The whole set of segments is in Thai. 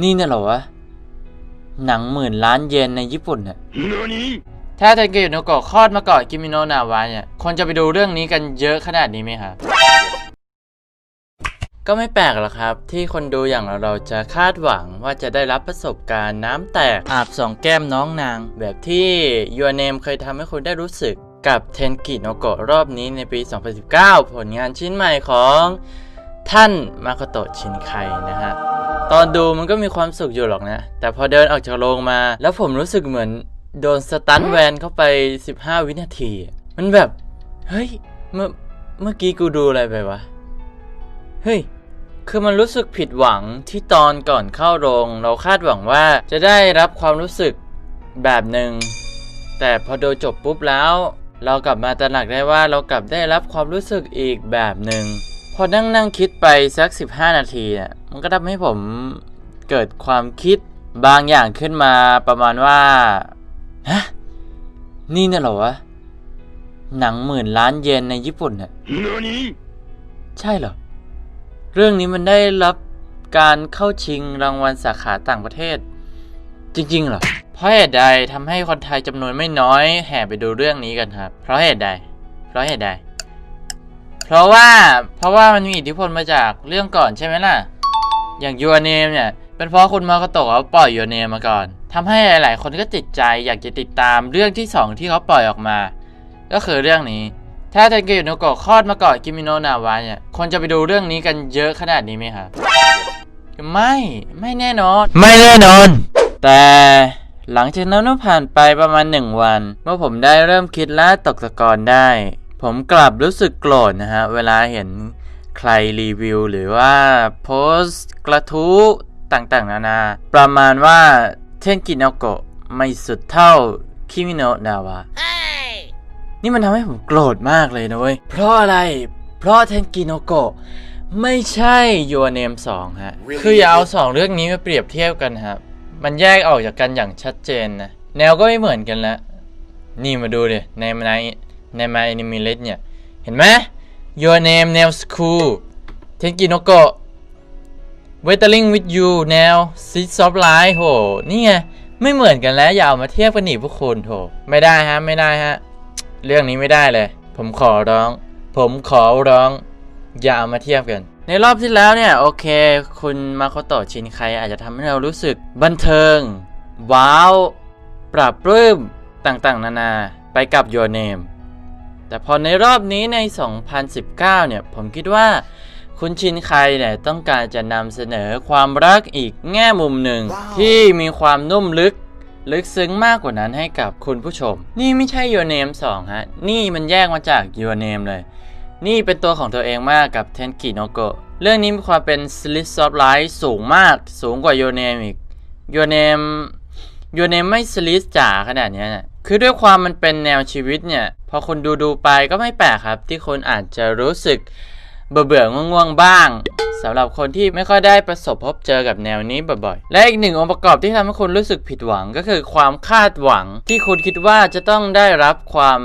นี่เนี่ยเหรอวะ หนังหมื่นล้านเยนในญี่ปุ่นเนี่ย何ถ้าเทนเกยุโนโกะคลอดมาก่อนกิมิโนะนาวะเนี่ย คนจะไปดูเรื่องนี้กันเยอะขนาดนี้ไหมครับ ก็ไม่แปลกหรอกครับ ที่คนดูอย่างเราเราจะคาดหวังว่าจะได้รับประสบการณ์น้ำแตก อาบสองแก้มน้องนาง แบบที่ยูเนมเคยทำให้คุณได้รู้สึกกับเทนกิโนโกะรอบนี้ในปี 2019 ผลงานชิ้นใหม่ของท่านมาโคโตะชินไคนะฮะ ตอนดูมันก็มีความสุขอยู่หรอกนะ แต่พอเดินออกจากโรงมา แล้วผมรู้สึกเหมือนโดนสตันแวนเข้าไป 15 วินาที มันแบบ เฮ้ย เมื่อเมื่อกี้กูดูอะไรไปวะ เฮ้ย คือมันรู้สึกผิดหวังที่ตอนก่อนเข้าโรง เราคาดหวังว่าจะได้รับความรู้สึกแบบหนึ่ง แต่พอดูจบปุ๊บแล้ว เรากลับมาตระหนักได้ว่าเรากลับได้รับความรู้สึกอีกแบบหนึ่ง พอนั่งนั่งคิดไปสัก 15 นาทีเนี่ยมันก็ทำให้ผมเกิดความคิดบางอย่างขึ้นมาประมาณว่าฮะนี่เนี่ยเหรอวะ หนังหมื่นล้านเยนในญี่ปุ่นเนี่ย何ใช่เหรอ เรื่องนี้มันได้รับการเข้าชิงรางวัลสาขาต่างประเทศ จริงๆเหรอ เพราะเหตุใดทำให้คนไทยจำนวนไม่น้อยแห่ไปดูเรื่องนี้กันครับ เพราะเหตุใด เพราะเหตุใด เพราะว่าเพราะว่ามันมีอิทธิพลมาจากเรื่องก่อนใช่ไหมล่ะ อย่างยูเนมเนี่ย เป็นเพราะคุณมาโกโตะเขาปล่อยยูเนมมาก่อนทำให้หลาย ๆ คนก็ติดใจอยากจะติดตามเรื่องที่สองที่เขาปล่อยออกมา ก็คือเรื่องนี้ ถ้าเทนเกยุโนโกะคลอดมาก่อนกิมิโนะนาวะเนี่ยคนจะไปดูเรื่องนี้กันเยอะขนาดนี้ไหมครับไม่ไม่แน่นอน ไม่แน่นอน แต่หลังจากนั้นก็ผ่านไปประมาณหนึ่งวัน เมื่อผมได้เริ่มคิดและตกตะกอนได้ ผมกลับรู้สึกโกรธนะฮะ เวลาเห็นใครรีวิว หรือว่าโพสต์กระทู้ต่างๆ นานา ประมาณว่าเทนกิโนโกะไม่สุดเท่าคิมิโนะนาวะนี่มันทำให้ผมโกรธมากเลยนะเว้ย เพราะอะไร เพราะเทนกิโนโกะไม่ใช่ยูเนมสองฮะ คืออย่าเอาสองเรื่องนี้มาเปรียบเทียบกันครับ มันแยกออกจากกันอย่างชัดเจนนะ แนวก็ไม่เหมือนกันแล้วนี่มาดูดิในในในมาอนิเมะเนี่ย เห็นไหม Your name Nail School เทนกิโนโกะ Weathering with you แนว Seeds of Life โห นี่ไง ไม่เหมือนกันแล้ว อย่าเอามาเทียบกันหนิพวกคุณโถไม่ได้ฮะ ไม่ได้ฮะ เรื่องนี้ไม่ได้เลย ผมขอร้อง ผมขอร้อง อย่าเอามาเทียบกัน ในรอบที่แล้วเนี่ย โอเค คุณมาโคโตะชินไคอาจจะทำให้เรารู้สึกบันเทิง ว้าว ปรับปลื้ม ต่างๆ นานา ไปกับ Your Name แต่พอในรอบนี้ใน 2019 เนี่ย ผมคิดว่า คุณชินไคเนี่ยต้องการจะนำเสนอความรักอีกแง่มุมหนึ่ง ที่มีความนุ่มลึกลึกซึ้งมากกว่านั้นให้กับคุณผู้ชม นี่ไม่ใช่ Your Name 2 ฮะ นี่มันแยกมาจาก Your Name เลย นี่เป็นตัวของตัวเองมากกับเทนกิโนโกะเรื่องนี้มีความเป็น Slit of Light สูงมาก สูงกว่า Your Name อีก Your Name Your Name ไม่ Slit จ๋าขนาดเนี้ยนะคือด้วยความมันเป็นแนวชีวิตเนี่ย พอคุณดูดูไปก็ไม่แปลกครับ ที่คนอาจจะรู้สึกเบื่อเบื่อง่วงๆบ้างสำหรับคนที่ไม่ค่อยได้ประสบพบเจอกับแนวนี้บ่อยๆ และอีกหนึ่งองค์ประกอบที่ทำให้คุณรู้สึกผิดหวังก็คือความคาดหวัง ที่คุณคิดว่าจะต้องได้รับความ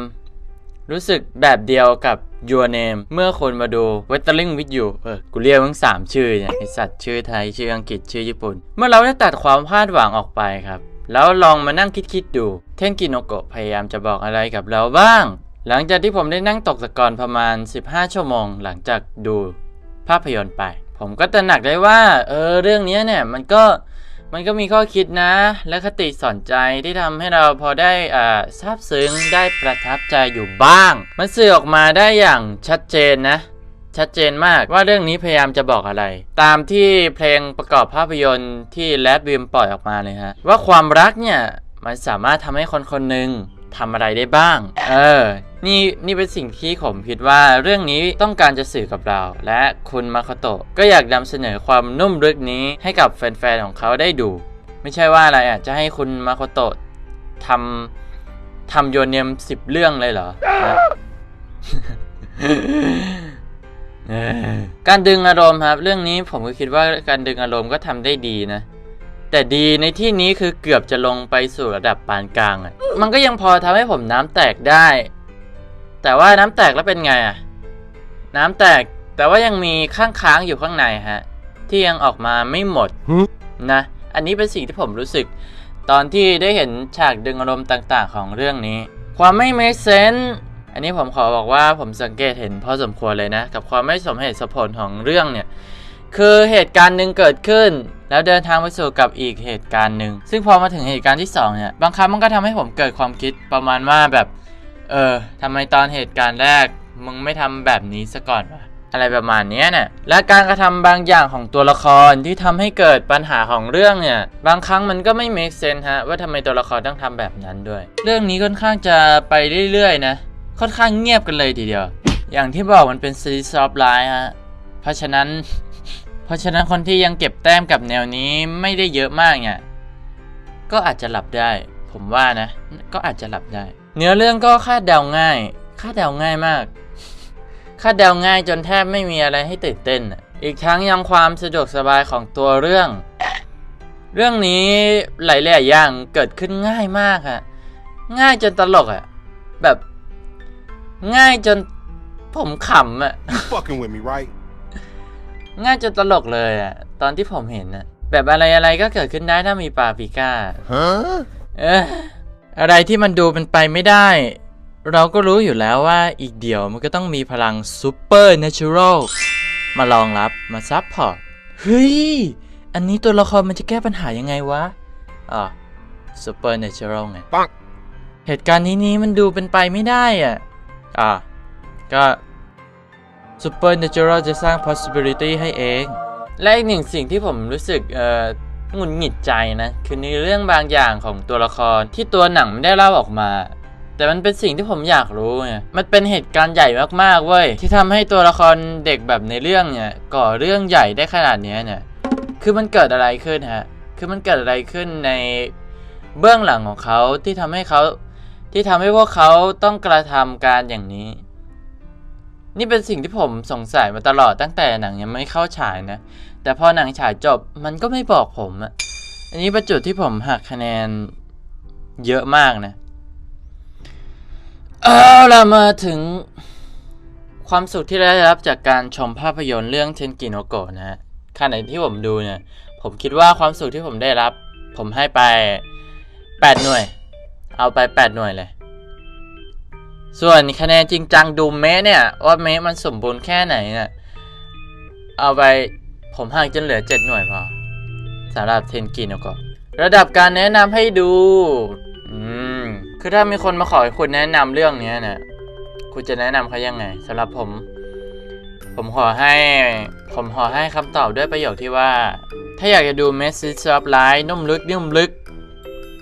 รู้สึกแบบเดียวกับ Your Name เมื่อคนมาดู Weathering with You เออ กูเรียกทั้งสามชื่อเนี่ยไอสัตว์ชื่อไทย ชื่ออังกฤษชื่อญี่ปุ่น เมื่อเราได้ตัดความคาดหวังออกไปครับ แล้วลองมานั่งคิดๆดู เทนกินโนโกะพยายามจะบอกอะไรกับเราบ้าง หลังจากที่ผมได้นั่งตกตะกอนประมาณ 15 ชั่วโมง หลังจากดูภาพยนตร์ไป ผมก็ตระหนักได้ว่าเออเรื่องนี้เนี่ยมันก็มันก็มีข้อคิดนะ และคติสอนใจที่ทำให้เราพอได้อ่าซาบซึ้งได้ประทับใจอยู่บ้าง มันสื่อออกมาได้อย่างชัดเจนนะ ชัดเจนมากว่าเรื่องนี้พยายามจะบอกอะไร ตามที่เพลงประกอบภาพยนตร์ที่แรดวิมปล่อยออกมาเลยฮะ ว่าความรักเนี่ยมันสามารถทำให้คนคนหนึ่งทำอะไรได้บ้าง เออ นี่นี่เป็นสิ่งที่ผมคิดว่าเรื่องนี้ต้องการจะสื่อกับเรา และคุณมาคโตะก็อยากนำเสนอความนุ่มลึกนี้ให้กับแฟนๆของเขาได้ดู ไม่ใช่ว่าอะไรอะจะให้คุณมาคโตะทำทำโยนเนียมสิบเรื่องเลยเหรอ การดึงอารมณ์ครับ เรื่องนี้ผมก็คิดว่าการดึงอารมณ์ก็ทำได้ดีนะ แต่ดีในที่นี้คือเกือบจะลงไปสู่ระดับปานกลางอะมันก็ยังพอทำให้ผมน้ำแตกได้ แต่ว่าน้ำแตกแล้วเป็นไงอะน้ำแตกแต่ว่ายังมีข้างค้างๆอยู่ข้างในฮะ ที่ยังออกมาไม่หมดนะ อันนี้เป็นสิ่งที่ผมรู้สึก ตอนที่ได้เห็นฉากดึงอารมณ์ต่าง ๆ ของเรื่องนี้ ความไม่ make sense อันนี้ผมขอบอกว่าผมสังเกตเห็นพอสมควรเลยนะ กับความไม่สมเหตุสมผลของเรื่องเนี่ยคือเหตุการณ์หนึ่งเกิดขึ้น แล้วเดินทางไปสู่กับอีกเหตุการณ์หนึ่งซึ่งพอมาถึงเหตุการณ์ที่สองเนี่ยบางครั้งมันก็ทำให้ผมเกิดความคิดประมาณว่าแบบเออทำไมตอนเหตุการณ์แรกมึงไม่ทำแบบนี้ซะก่อนวะอะไรประมาณนี้เนี่ยและการกระทำบางอย่างของตัวละครที่ทำให้เกิดปัญหาของเรื่องเนี่ยบางครั้งมันก็ไม่ make sense ฮะว่าทำไมตัวละครต้องทำแบบนั้นด้วย เรื่องนี้ค่อนข้างจะไปเรื่อยๆนะ ค่อนข้างเงียบกันเลยทีเดียว อย่างที่บอกมันเป็นซีรีส์ซอฟไลน์ฮะ เพราะฉะนั้น เพราะฉะนั้นคนที่ยังเก็บแต้มกับแนวนี้ไม่ได้เยอะมากเนี่ยก็อาจจะหลับได้ ผมว่านะ ก็อาจจะหลับได้ เนื้อเรื่องก็คาดเดาง่าย คาดเดาง่ายมาก คาดเดาง่ายจนแทบไม่มีอะไรให้ตื่นเต้นอะอีกทั้งยังความสะดวกสบายของตัวเรื่อง เรื่องนี้หลายๆอย่างเกิดขึ้นง่ายมากอะง่ายจนตลกอะแบบ ง่ายจนผมขำอะ You fucking with me, right? ง่ายจนตลกเลยอะตอนที่ผมเห็นอะแบบอะไรอะไรๆก็เกิดขึ้นได้ถ้ามีปาปริก้า Huh? เอะอะไรที่มันดูเป็นไปไม่ได้ เราก็รู้อยู่แล้วว่าอีกเดี๋ยวมันก็ต้องมีพลังซูเปอร์เนเชอรัลมารองรับมาซับพอร์ตเฮ้ย อันนี้ตัวละครมันจะแก้ปัญหายังไงวะอ่าซูเปอร์เนเชอรัลไง Bonk. เหตุการณ์นี้นี้มันดูเป็นไปไม่ได้อะ อ่าก็ Supernatural จะสร้าง possibility ให้เอง และอีกหนึ่งสิ่งที่ผมรู้สึกเอ่อหงุดหงิดใจนะ คือในเรื่องบางอย่างของตัวละครที่ตัวหนังไม่ได้เล่าออกมา แต่มันเป็นสิ่งที่ผมอยากรู้ไงมันเป็นเหตุการณ์ใหญ่มากๆเว้ยที่ทำให้ตัวละครเด็กแบบในเรื่องเนี่ยก่อเรื่องใหญ่ได้ขนาดนี้เนี่ยคือมันเกิดอะไรขึ้นฮะคือมันเกิดอะไรขึ้นในเบื้องหลังของเขาที่ทำให้เขา ที่ทำให้พวกเขาต้องกระทำการอย่างนี้ นี่เป็นสิ่งที่ผมสงสัยมาตลอดตั้งแต่หนังยังไม่เข้าฉายนะ แต่พอหนังฉายจบมันก็ไม่บอกผมอะอันนี้เป็นจุดที่ผมหักคะแนนเยอะมากนะ เอาล่ะมาถึงความสุขที่ได้รับจากการชมภาพยนตร์เรื่องเทนกิโนโกะนะฮะขณะที่ผมดูเนี่ย ผมคิดว่าความสุขที่ผมได้รับ ผมให้ไป 8 หน่วย เอาไป 8 หน่วยเลย ส่วนคะแนนจริงจังดูเมะเนี่ย ว่าเมะมันสมบูรณ์แค่ไหนเนี่ยเอาไปผมหักจนเหลือ 7 หน่วยพอสำหรับเทนกินกะระดับการแนะนำให้ดู อืม คือถ้ามีคนมาขอให้คุณแนะนำเรื่องนี้เนี่ยคุณจะแนะนำเขายังไงสำหรับผม ผมขอให้ ผมขอให้คำตอบด้วยประโยคที่ว่า ถ้าอยากจะดู Message of Life นุ่มลึกนุ่มลึก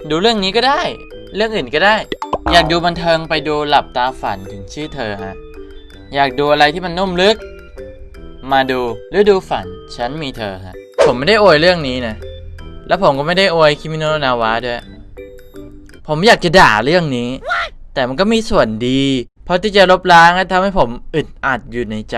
ดูเรื่องนี้ก็ได้ เรื่องอื่นก็ได้ อยากดูบันเทิงไปดูหลับตาฝันถึงชื่อเธอฮะ อยากดูอะไรที่มันนุ่มลึก มาดูฤดูฝัน ฉันมีเธอฮะ ผมไม่ได้อวยเรื่องนี้นะ แล้วผมก็ไม่ได้อวยคิมิโนะนาวะด้วย ผมอยากจะด่าเรื่องนี้ แต่มันก็มีส่วนดี เพราะที่จะลบล้างและทำให้ผมอึดอัดอยู่ในใจ